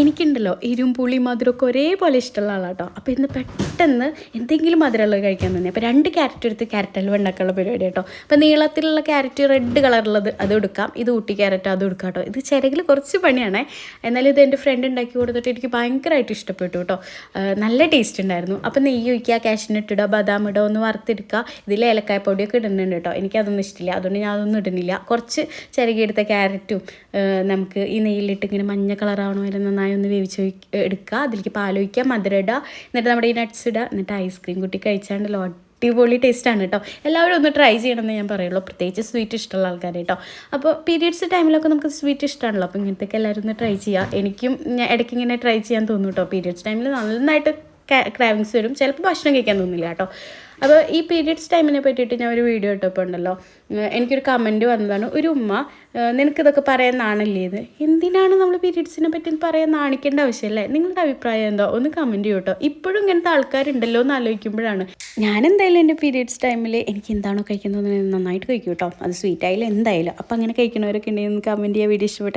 എനിക്കുണ്ടല്ലോ എരിവും പുളി മധുരമൊക്കെ ഒരേപോലെ ഇഷ്ടമുള്ള ആളാട്ടോ. അപ്പോൾ ഇന്ന് പെട്ടെന്ന് എന്തെങ്കിലും മധുരമുള്ളത് കഴിക്കാൻ തന്നെ അപ്പോൾ രണ്ട് ക്യാരറ്റ് എടുത്ത് ക്യാരറ്റ് അല്ല ഉണ്ടാക്കാനുള്ള പരിപാടി കേട്ടോ. അപ്പോൾ നീളത്തിലുള്ള ക്യാരറ്റ് റെഡ് കളറുള്ളത് അത് എടുക്കാം. ഇത് ഊട്ടി ക്യാരറ്റ് അത് എടുക്കാം കേട്ടോ. ഇത് ചിരകിൽ കുറച്ച് പണിയാണ്. എന്നാലും ഇത് എന്റെ ഫ്രണ്ട് ഉണ്ടാക്കി കൊടുത്തിട്ട് എനിക്ക് ഭയങ്കരമായിട്ട് ഇഷ്ടപ്പെട്ടു കേട്ടോ. നല്ല ടേസ്റ്റ് ഉണ്ടായിരുന്നു. അപ്പോൾ നെയ്യ് ഒഴിക്കുക കാഷ്നട്ട് ഇട്ടിടുക ബദാം ഇടുക ഒന്ന് വറുത്തെടുക്കുക. ഇതിൽ ഏലക്കായ പൊടിയൊക്കെ ഇടുന്നുണ്ട് കേട്ടോ. എനിക്കതൊന്നും ഇഷ്ടമില്ല അതുകൊണ്ട് ഞാൻ അതൊന്നും ഇടുന്നില്ല. കുറച്ച് ചിരകിയെടുത്ത ക്യാരറ്റും നമുക്ക് ഈ നെയ്യിലിട്ട് ഇങ്ങനെ മഞ്ഞ കളറാവണ വരെ ഒന്ന് വേവിച്ച് എടുക്കുക. അതിലേക്ക് പാലൊഴിക്കുക മധുരം ഇടുക. എന്നിട്ട് നമ്മുടെ ഈ നട്ട്സ് ഇടുക. എന്നിട്ട് ഐസ്ക്രീം കുട്ടി കഴിച്ചാണ്ടല്ലോ. അടിപൊളി ടേസ്റ്റാണ് കേട്ടോ എല്ലാവരും ഒന്ന് ട്രൈ ചെയ്യണമെന്ന് ഞാൻ പറയുള്ളൂ. പ്രത്യേകിച്ച് സ്വീറ്റ് ഇഷ്ടമുള്ള ആൾക്കാർ കേട്ടോ അപ്പോൾ പീരീഡ്സ് ടൈമിലൊക്കെ നമുക്ക് സ്വീറ്റ് ഇഷ്ടമാണല്ലോ അപ്പോൾ ഇങ്ങനത്തെയൊക്കെ എല്ലാവരും ഒന്ന് ട്രൈ ചെയ്യുക എനിക്കും ഞാൻ ഇടയ്ക്ക് ഇങ്ങനെ ട്രൈ ചെയ്യാൻ തോന്നും കേട്ടോ പീരീഡ്സ് ടൈമിൽ നന്നായിട്ട് ക്രാവിങ്സ് വരും. ചിലപ്പോൾ ഭക്ഷണം കഴിക്കാൻ തോന്നില്ല കേട്ടോ അപ്പോൾ ഈ പീരിയഡ്സ് ടൈമിനെ പറ്റിയിട്ട് ഞാൻ ഒരു വീഡിയോ ഇട്ടപ്പോൾ ഉണ്ടല്ലോ എനിക്കൊരു കമന്റ് വന്നതാണ്. ഒരു ഉമ്മ നിനക്കിതൊക്കെ പറയാൻ നാണല്ലേ ഇത്? എന്തിനാണ് നമ്മൾ പീരിയഡ്സിനെ പറ്റി പറയാൻ നാണിക്കേണ്ട ആവശ്യമല്ലേ നിങ്ങളുടെ അഭിപ്രായം എന്തോ? ഒന്ന് കമന്റ് ചെയ്യൂ കേട്ടോ ഇപ്പോഴും ഇങ്ങനത്തെ ആൾക്കാരുണ്ടല്ലോ എന്ന് ആലോചിക്കുമ്പോഴാണ്. ഞാൻ എന്തായാലും എന്റെ പീരിയഡ്സ് ടൈമിൽ എനിക്ക് എന്താണോ കഴിക്കുന്നത് നന്നായിട്ട് കഴിക്കും കേട്ടോ അത് സ്വീറ്റ് ആയാലും എന്തായാലും. അപ്പോൾ അങ്ങനെ കഴിക്കണവരൊക്കെ ഉണ്ടെങ്കിൽ കമന്റ് ചെയ്യുക വീഡിയോ ഇഷ്ടപ്പെട്ടെ.